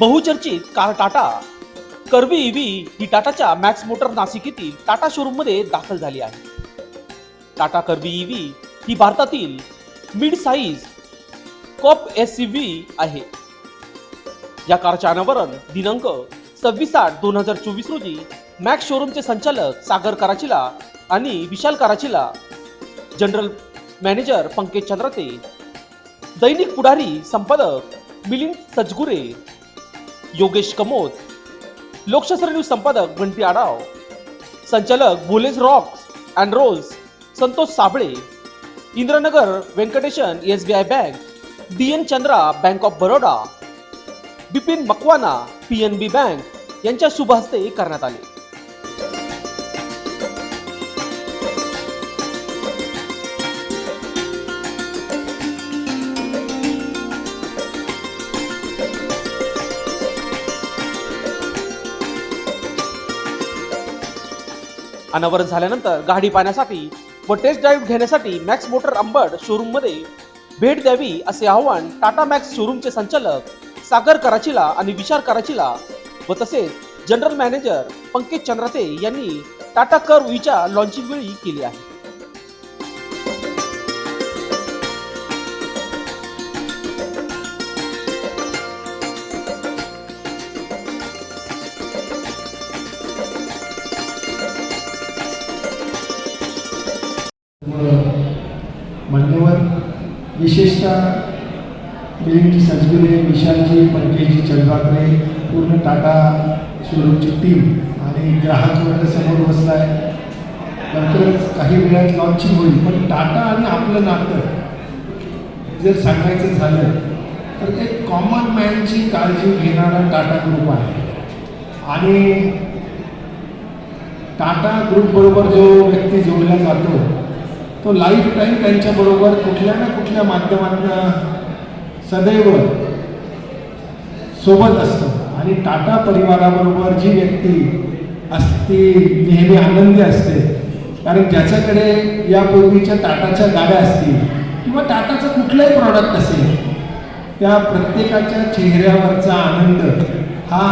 बहुचर्चित car Tata Curvv EV ही टाटाच्या मॅक्स मोटर नाशिक येथील टाटा शोरूममध्ये दाखल झाली आहे. टाटा कर्वी ईव्ही ही भारतातील मिड साईज कॉप एस आहे. या कारचे अनावरण दिनांक सव्वीस आठ दोन हजार चोवीस रोजी मॅक्स शोरूमचे संचालक सागर कराचिला आणि विशाल कराचिला जनरल मॅनेजर पंकज चंद्रते दैनिक पुढारी संपादक मिलिंद सजगुरे योगेश कमोद. लोकशास्त्र न्यूज संपादक घंटी आडाव संचालक भोलेज rocks and rolls Santosh Sable. Indranagar Venkatesan S B I bank. D N Chandra bank of Baroda. Bipin Makwana P N B bank यांच्या शुभ हस्ते करण्यात आले. अनावरण झाल्यानंतर गाडी पाहण्यासाठी व टेस्ट ड्राईव्ह घेण्यासाठी मॅक्स मोटर अंबड शोरूममध्ये भेट द्यावी असे आवाहन टाटा मॅक्स शोरूमचे संचालक सागर कराचीला आणि विशाल कराचीला व तसेच जनरल मॅनेजर पंकज चंद्राते यांनी टाटा कर उईच्या लॉन्चिंग वेळी केली आहे. विशेषतः मिलिंद सजगुरे विशालजी पंकजी चंद्राकरे पूर्ण टाटा शोरूमची टीम आणि ग्राहक वर्ग समोर बसला आहे लवकरच काही वेळात लॉन्चिंग होईल पण टाटा आणि आपलं नातं जर सांगायचं झालं तर एक कॉमन मॅनची काळजी घेणारा टाटा ग्रुप आहे. आणि टाटा ग्रुपबरोबर जो व्यक्ती जोडला जातो तो लाईफ टाईम त्यांच्याबरोबर कुठल्या ना कुठल्या माध्यमातनं सदैव सोबत असतो. आणि टाटा परिवाराबरोबर जी व्यक्ती असते नेहमी आनंदी असते. कारण ज्याच्याकडे यापूर्वीच्या टाटाच्या गाड्या असतील किंवा टाटाचं कुठलंही प्रॉडक्ट असेल त्या प्रत्येकाच्या चेहऱ्यावरचा आनंद हा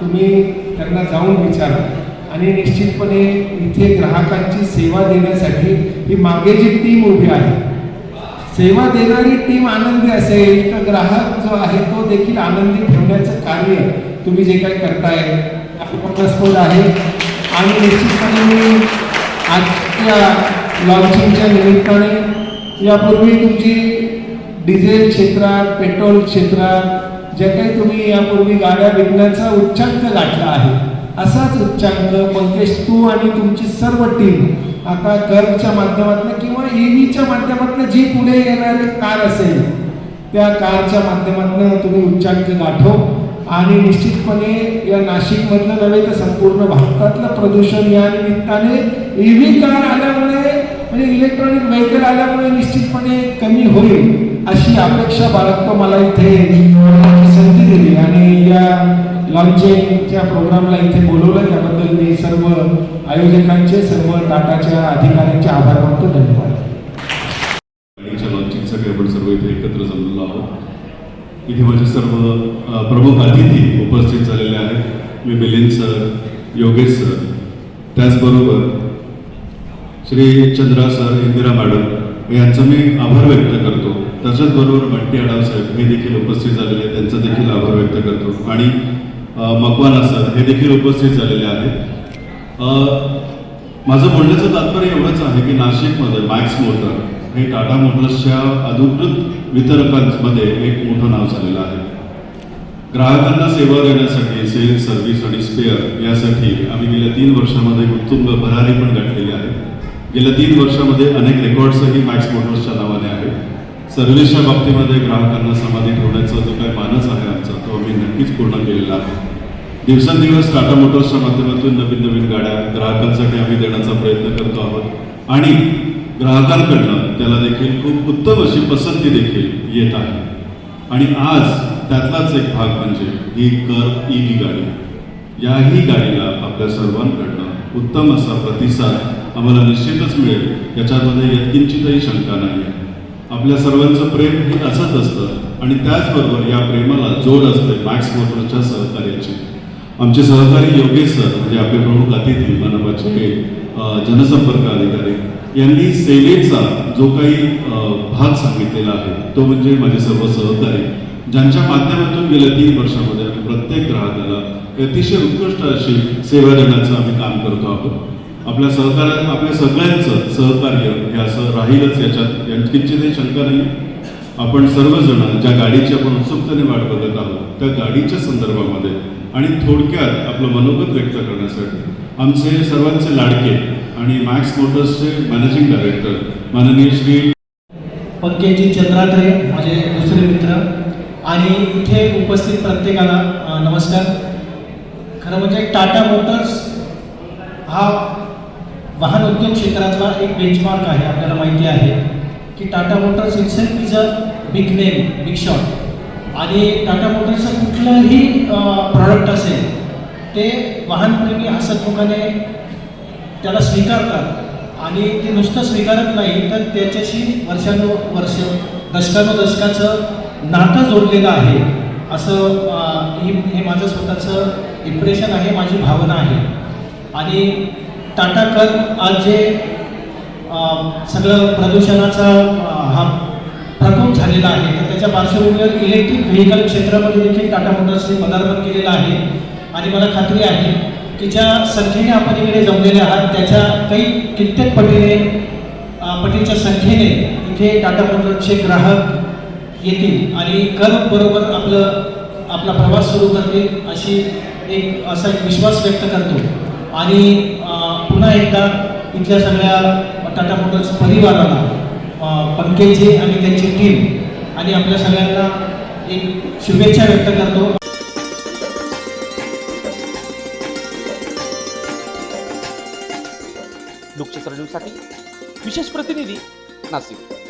तुम्ही त्यांना जाऊन विचारा. आणि निश्चितपणे इथे ग्राहकांची सेवा देण्यासाठी ही मागे जी टीम उभी आहे सेवा देणारी टीम आनंदी असेल तर ग्राहक जो आहे तो देखील आनंदी ठेवण्याचं कार्य तुम्ही जे काही करताय अपस्फोट आहे. आणि निश्चितपणे मी आजच्या लॉन्चिंगच्या निमित्ताने यापूर्वी तुमची डिझेल क्षेत्रात पेट्रोल क्षेत्रात ज्या काही तुम्ही यापूर्वी गाड्या विकण्याचा उच्चांक गाठला आहे असाच उच्चांक पंकज तू आणि तुमची सर्व टीम आता गर्वच्या माध्यमातून किंवा ईव्हीच्या माध्यमातून जी पुढे येणारी कार असेल त्या कारच्या माध्यमातून तुम्ही उच्चांक गाठो. आणि निश्चितपणे या नाशिकमधलं नव्हे तर संपूर्ण भारतातलं प्रदूषण या निमित्ताने ईव्ही कार आल्यामुळे म्हणजे इलेक्ट्रॉनिक व्हेकल आल्यामुळे निश्चितपणे कमी होईल अशी अपेक्षा बाळगतो मला इथे. संधी दिली आणि या लॉन्चिंगच्या प्रोग्रामला इथे बोलवलं. त्याबद्दल मी सर्व आयोजकांचे सर्व टाटाच्या अधिकाऱ्यांचे आभार मानतो. धन्यवाद. लॉन्चिंगसाठी आपण सर्व इथे एकत्र जमलेलो आहोत. इथे माझे सर्व प्रमुख अतिथी उपस्थित झालेले आहेत. मी मिलिंद सर योगेश सर. त्याचबरोबर श्री चंद्रा सर इंदिरा मॅडम यांचं मी आभार व्यक्त करतो. त्याच्याच बरोबर बंटी आडाव साहेब हे देखील उपस्थित झालेले आहेत. त्यांचा देखील आभार व्यक्त करतो. आणि मकवाना सर हे देखील उपस्थित झालेले आहेत. माझं बोलण्याचं तात्पर्य एवढंच आहे की नाशिकमध्ये मॅक्स मोटर हे टाटा मोटर्सच्या अधिकृत वितरकांमध्ये एक मोठं नाव झालेलं आहे. ग्राहकांना सेवा देण्यासाठी सेल्स सर्व्हिस आणि स्पेअर यासाठी आम्ही गेल्या तीन वर्षामध्ये उत्तुंग भरारी पण गाठलेली आहे. गेल्या तीन वर्षामध्ये अनेक रेकॉर्ड्सही मॅक्स मोटर्सच्या नावाने सर्व्हिसच्या बाबतीमध्ये ग्राहकांना समाधी ठेवण्याचा जो काही मानस आहे आमचा तो आम्ही नक्कीच पूर्ण केलेला आहे. दिवसेंदिवस टाटा मोटर्सच्या माध्यमातून नवीन नवीन गाड्या ग्राहकांसाठी आम्ही देण्याचा प्रयत्न करतो आहोत. आणि ग्राहकांकडनं त्याला देखील खूप उत्तम अशी पसंती देखील येत आहे. आणि आज त्यातलाच एक भाग म्हणजे ही कर ई व्ही गाडी. याही गाडीला आपल्या सर्वांकडनं उत्तम असा प्रतिसाद आम्हाला निश्चितच मिळेल. याच्यामध्ये यत्किंचितही शंका नाही आहे आपल्या सर्वांचं प्रेम हे असंच असतं आणि त्याचबरोबर या प्रेमाला जोड असते मॅक्स मोटरच्या सहकार्याची. आमचे सहकारी योगेश सर म्हणजे आपले प्रमुख अतिथी मनपाचे जनसंपर्क अधिकारी यांनी सेवेचा जो काही भाग सांगितलेला आहे तो म्हणजे माझे सर्व सहकारी ज्यांच्या माध्यमातून गेल्या तीन वर्षामध्ये आम्ही प्रत्येक ग्राहकाला अतिशय उत्कृष्ट अशी सेवा देण्याचं आम्ही काम करतो आहोत आपल्या सहकार्या आपल्या सगळ्यांचं सहकार्य हे असं राहीलच याच्यात. यात किंचितही शंका नाही. आपण सर्वजण ज्या गाडीची आपण उत्सुकतेने वाट बघत आहोत त्या गाडीच्या संदर्भामध्ये आणि थोडक्यात आपलं मनोगत व्यक्त करण्यासाठी आमचे सर्वांचे लाडके आणि मॅक्स मोटर्सचे मॅनेजिंग डायरेक्टर माननीय श्री पंकजी चंद्रात्रे माझे दुसरे मित्र. आणि इथे उपस्थित प्रत्येकाला नमस्कार. खरं म्हणजे टाटा मोटर्स हा वाहन भारतातला एक बेंचमार्क आहे आपल्याला माहिती आहे की Tata Motors itself is a big name big shot आणि टाटा मोटर्सचं कुठलंही प्रॉडक्ट असेल ते वाहनप्रेमी हसतमुखाने त्याला स्वीकारतात. आणि ते नुसतं स्वीकारत नाही तर त्याच्याशी वर्षानुवर्ष दशकानुदशकाचं नातं जोडलेलं आहे. असं ही हे माझं स्वतःचं इम्प्रेशन आहे माझी भावना आहे. आणि टाटा कर आज जे सगळं प्रदूषणाचा हा प्रकोप झालेला आहे. तर त्याच्या पार्श्वभूमीवर इलेक्ट्रिक व्हेकल क्षेत्रामध्ये देखील टाटा मोटर्सने पदार्पण केलेलं आहे. आणि मला खात्री आहे की ज्या संख्येने आपण इकडे जमलेले आहात त्याच्या काही कित्येक पटीने पटीच्या संख्येने इथे टाटा मोटर्सचे ग्राहक येतील. आणि कर बरोबर आपलं आपला प्रवास सुरू करतील अशी एक असा एक विश्वास व्यक्त करतो. आणि पुन्हा एकदा इथल्या सगळ्या टाटा मोटर्स परिवाराला अ, आणि त्यांची टीम आणि आपल्या सगळ्यांना एक शुभेच्छा व्यक्त करतो. लोकशास्त्र न्यूजसाठी विशेष प्रतिनिधी नाशिक.